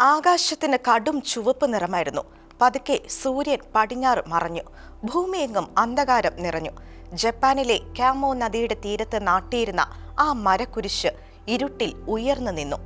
ആകാശത്തിന് കടും ചുവപ്പ് നിറമായിരുന്നു. പതുക്കെ സൂര്യൻ പടിഞ്ഞാറ് മറഞ്ഞു. ഭൂമിയെങ്ങും അന്ധകാരം നിറഞ്ഞു. ജപ്പാനിലെ കാമോ നദിയുടെ തീരത്ത് നാട്ടിയിരുന്ന ആ മരക്കുരിശ് ഇരുട്ടിൽ ഉയർന്നു നിന്നു.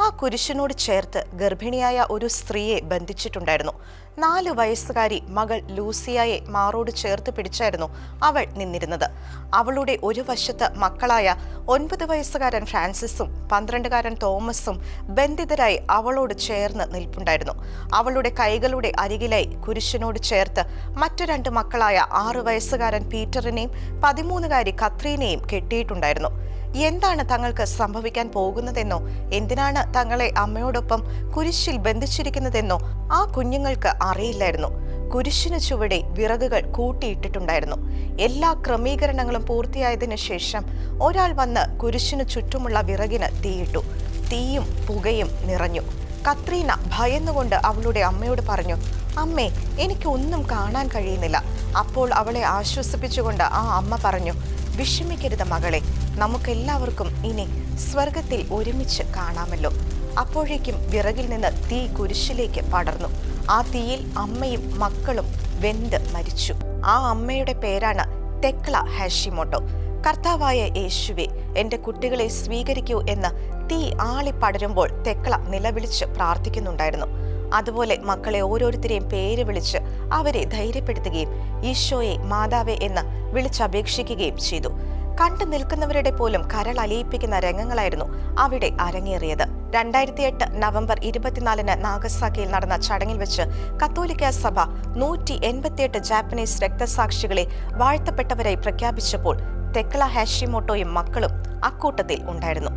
ആ കുരിശിനോട് ചേർത്ത് ഗർഭിണിയായ ഒരു സ്ത്രീയെ ബന്ധിച്ചിട്ടുണ്ടായിരുന്നു. നാല് വയസ്സുകാരി മകൾ ലൂസിയയെ മാറോട് ചേർത്ത് പിടിച്ചായിരുന്നു അവൾ നിന്നിരുന്നത്. അവളുടെ ഒരു വശത്ത് മക്കളായ ഒൻപത് വയസ്സുകാരൻ ഫ്രാൻസിസും പന്ത്രണ്ടുകാരൻ തോമസും ബന്ധിതരായി അവളോട് ചേർന്ന് നിൽപ്പുണ്ടായിരുന്നു. അവളുടെ കൈകളുടെ അരികിലായി കുരിശിനോട് ചേർത്ത് മറ്റു രണ്ട് മക്കളായ ആറു വയസ്സുകാരൻ പീറ്ററിനെയും പതിമൂന്നുകാരി കത്രീനെയും കെട്ടിയിട്ടുണ്ടായിരുന്നു. എന്താണ് തങ്ങൾക്ക് സംഭവിക്കാൻ പോകുന്നതെന്നോ? എന്തിനാണ് തങ്ങളെ അമ്മയോടൊപ്പം കുരിശിൽ ബന്ധിച്ചിരിക്കുന്നതെന്നോ ആ കുഞ്ഞുങ്ങൾക്ക് അറിയില്ലായിരുന്നു. കുരിശിനു ചുവടെ വിറകുകൾ കൂട്ടിയിട്ടിട്ടുണ്ടായിരുന്നു. എല്ലാ ക്രമീകരണങ്ങളും പൂർത്തിയായതിനു ശേഷം ഒരാൾ വന്ന് കുരിശിനു ചുറ്റുമുള്ള വിറകിന് തീയിട്ടു. തീയും പുകയും നിറഞ്ഞു. കത്രീന ഭയന്നുകൊണ്ട് അവളുടെ അമ്മയോട് പറഞ്ഞു അമ്മേ എനിക്കൊന്നും കാണാൻ കഴിയുന്നില്ല. അപ്പോൾ അവളെ ആശ്വസിപ്പിച്ചുകൊണ്ട് ആ അമ്മ പറഞ്ഞു വിഷമിക്കരുത് മകളെ. നമുക്കെല്ലാവർക്കും ഇനി സ്വർഗത്തിൽ ഒരുമിച്ച് കാണാമല്ലോ. അപ്പോഴേക്കും വിറകിൽ നിന്ന് തീ കുരിശിലേക്ക് പടർന്നു. ആ തീയിൽ അമ്മയും മക്കളും വെന്ത് മരിച്ചു. ആ അമ്മയുടെ പേരാണ് തെക്ല ഹാഷിമോട്ടോ. കർത്താവായ യേശുവെ എന്റെ കുട്ടികളെ സ്വീകരിക്കൂ എന്ന് തീ ആളി പടരുമ്പോൾ തെക്ല നിലവിളിച്ച് പ്രാർത്ഥിക്കുന്നുണ്ടായിരുന്നു. അതുപോലെ മക്കളെ ഓരോരുത്തരെയും പേര് വിളിച്ച് അവരെ ധൈര്യപ്പെടുത്തുകയും ഈശോയെ മാതാവേ എന്ന് വിളിച്ചപേക്ഷിക്കുകയും ചെയ്തു. കണ്ടു നിൽക്കുന്നവരുടെ പോലും കരൾ അലയിപ്പിക്കുന്ന രംഗങ്ങളായിരുന്നു അവിടെ അരങ്ങേറിയത്. രണ്ടായിരത്തി എട്ട് നവംബർ ഇരുപത്തിനാലിന് നാഗസാക്കിയിൽ നടന്ന ചടങ്ങിൽ വെച്ച് കത്തോലിക്ക സഭ നൂറ്റി എൺപത്തിയെട്ട് ജാപ്പനീസ് രക്തസാക്ഷികളെ വാഴ്ത്തപ്പെട്ടവരായി പ്രഖ്യാപിച്ചപ്പോൾ തെക്ല ഹാഷിമോട്ടോയും മക്കളും അക്കൂട്ടത്തിൽ ഉണ്ടായിരുന്നു.